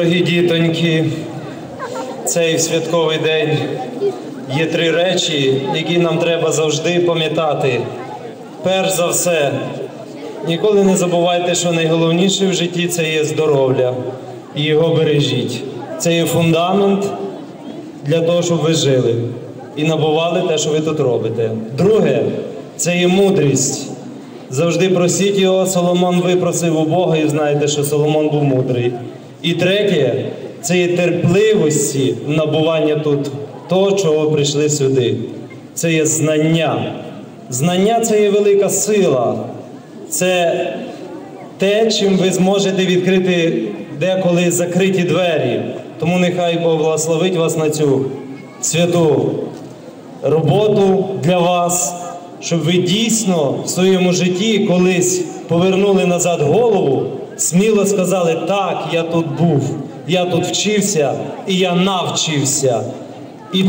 Дорогі дітоньки, цей святковий день є три речі, які нам треба завжди пам'ятати. Перш за все, ніколи не забувайте, що найголовніше в житті це є здоров'я і його бережіть. Це є фундамент для того, щоб ви жили і набували те, що ви тут робите. Друге, це є мудрість. Завжди просіть його, Соломон випросив у Бога, і знаєте, що Соломон був мудрий. І третє, це є терпливості набування тут того, чого прийшли сюди. Це є знання. Знання це є велика сила. Це те, чим ви зможете відкрити деколи закриті двері. Тому нехай Бог благословить вас на цю святу роботу для вас, щоб ви дійсно в своєму житті колись повернули назад голову, сміло сказали, так, я тут був, я тут вчився і я навчився. І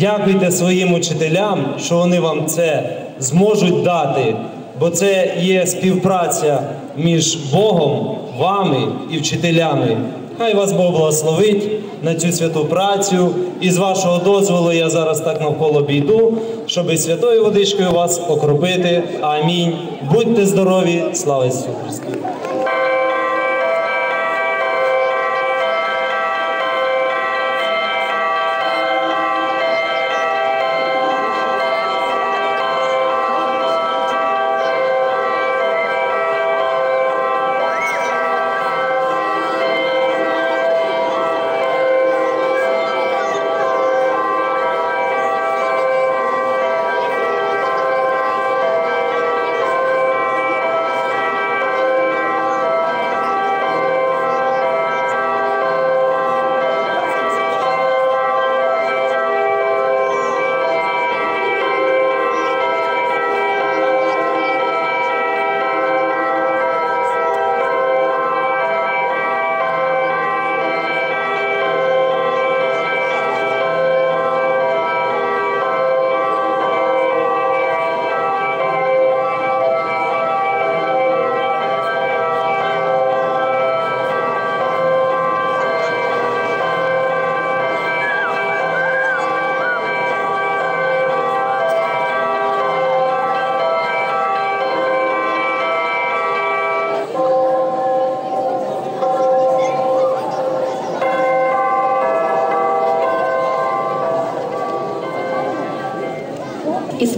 дякуйте своїм учителям, що вони вам це зможуть дати, бо це є співпраця між Богом, вами і вчителями. Хай вас Бог благословить на цю святу працю. І з вашого дозволу я зараз так навколо бійду, щоб святою водичкою вас окропити. Амінь. Будьте здорові! Слава Ісусу Христу! Із